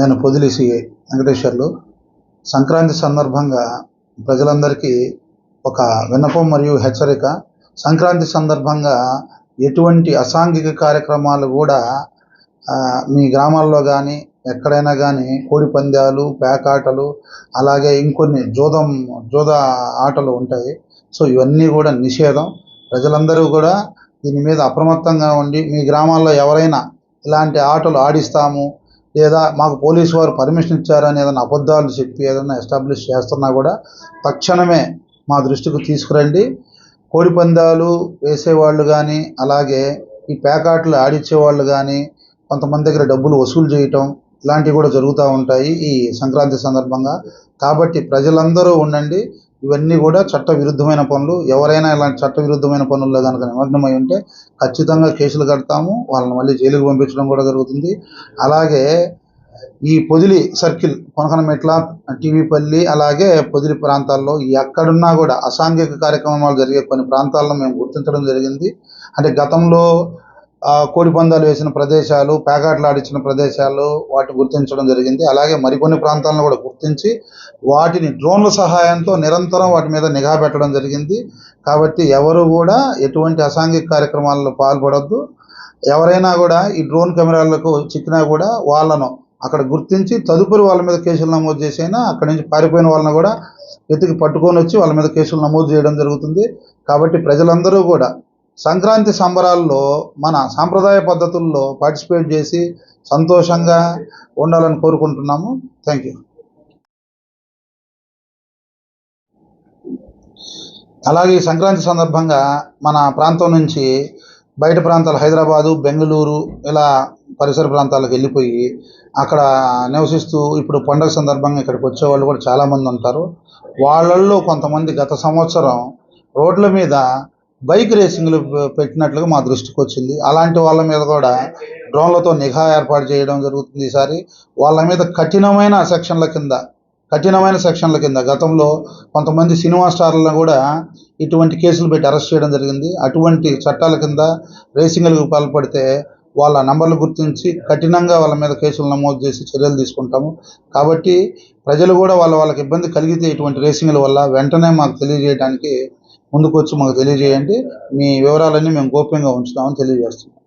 నేను పొదిలిసి వెంకటేశ్వర్లు సంక్రాంతి సందర్భంగా ప్రజలందరికీ ఒక విన్నపం మరియు హెచ్చరిక. సంక్రాంతి సందర్భంగా ఎటువంటి అసాంఘిక కార్యక్రమాలు కూడా మీ గ్రామాల్లో కానీ ఎక్కడైనా కానీ కోడి పందాలు పేకాటలు అలాగే ఇంకొన్ని జూదం జూద ఆటలు ఉంటాయి. సో ఇవన్నీ కూడా నిషేధం. ప్రజలందరూ కూడా దీని మీద అప్రమత్తంగా ఉండి మీ గ్రామాల్లో ఎవరైనా ఇలాంటి ఆటలు ఆడిస్తాము లేదా మాకు పోలీసు వారు పర్మిషన్ ఇచ్చారని ఏదైనా అబద్ధాలు చెప్పి ఏదైనా ఎస్టాబ్లిష్ చేస్తున్నా కూడా తక్షణమే మా దృష్టికి తీసుకురండి. కోడి పందాలు వేసేవాళ్ళు కానీ అలాగే ఈ పేకాట్లు ఆడిచ్చే వాళ్ళు కానీ కొంతమంది దగ్గర డబ్బులు వసూలు చేయటం ఇలాంటివి కూడా జరుగుతూ ఉంటాయి ఈ సంక్రాంతి సందర్భంగా. కాబట్టి ప్రజలందరూ ఉండండి. ఇవన్నీ కూడా చట్ట విరుద్ధమైన పనులు. ఎవరైనా ఇలాంటి చట్ట విరుద్ధమైన పనుల్లో కనుక నిమగ్నమై ఉంటే ఖచ్చితంగా కేసులు కడతాము. వాళ్ళని మళ్ళీ జైలుకు పంపించడం కూడా జరుగుతుంది. అలాగే ఈ పొదిలి సర్కిల్ కొనకనమెట్ల టీవీపల్లి అలాగే పొదిలి ప్రాంతాల్లో ఎక్కడున్నా కూడా అసాంఘిక కార్యక్రమాలు జరిగే కొన్ని ప్రాంతాలను మేము గుర్తించడం జరిగింది. అంటే గతంలో కోడి పందాలు వేసిన ప్రదేశాలు పేకాట్లు ఆడించిన ప్రదేశాలు వాటిని గుర్తించడం జరిగింది. అలాగే మరికొన్ని ప్రాంతాలను కూడా గుర్తించి వాటిని డ్రోన్ల సహాయంతో నిరంతరం వాటి మీద నిఘా పెట్టడం జరిగింది. కాబట్టి ఎవరు కూడా ఎటువంటి అసాంఘిక కార్యక్రమాల్లో పాల్పడద్దు. ఎవరైనా కూడా ఈ డ్రోన్ కెమెరాలకు చిక్కినా కూడా వాళ్ళను అక్కడ గుర్తించి తదుపరి వాళ్ళ మీద కేసులు నమోదు చేసైనా అక్కడి నుంచి పారిపోయిన వాళ్ళని కూడా వెతికి పట్టుకొని వచ్చి వాళ్ళ మీద కేసులు నమోదు చేయడం జరుగుతుంది. కాబట్టి ప్రజలందరూ కూడా సంక్రాంతి సంబరాల్లో మన సాంప్రదాయ పద్ధతుల్లో పార్టిసిపేట్ చేసి సంతోషంగా ఉండాలని కోరుకుంటున్నాము. థ్యాంక్ యూ అలాగే ఈ సంక్రాంతి సందర్భంగా మన ప్రాంతం నుంచి బయట ప్రాంతాలు హైదరాబాదు బెంగళూరు ఇలా పరిసర ప్రాంతాలకు వెళ్ళిపోయి అక్కడ నివసిస్తూ ఇప్పుడు పండగ సందర్భంగా ఇక్కడికి వచ్చేవాళ్ళు కూడా చాలామంది ఉంటారు. వాళ్ళల్లో కొంతమంది గత సంవత్సరం రోడ్ల మీద బైక్ రేసింగ్లు పెట్టినట్లుగా మా దృష్టికి వచ్చింది. అలాంటి వాళ్ళ మీద కూడా డ్రోన్లతో నిఘా ఏర్పాటు చేయడం జరుగుతుంది ఈసారి. వాళ్ళ మీద కఠినమైన సెక్షన్ల కింద కఠినమైన సెక్షన్ల కింద గతంలో కొంతమంది సినిమా స్టార్లను కూడా ఇటువంటి కేసులు పెట్టి అరెస్ట్ చేయడం జరిగింది. అటువంటి చట్టాల కింద రేసింగ్లకు పాల్పడితే వాళ్ళ నంబర్లు గుర్తించి కఠినంగా వాళ్ళ మీద కేసులు నమోదు చేసి చర్యలు తీసుకుంటాము. కాబట్టి ప్రజలు కూడా వాళ్ళ వాళ్ళకి ఇబ్బంది కలిగితే ఇటువంటి రేసింగ్ల వల్ల వెంటనే మాకు తెలియజేయడానికి ముందుకు వచ్చి మాకు తెలియజేయండి. మీ వివరాలన్నీ మేము గోప్యంగా ఉంచుతామని తెలియజేస్తున్నాం.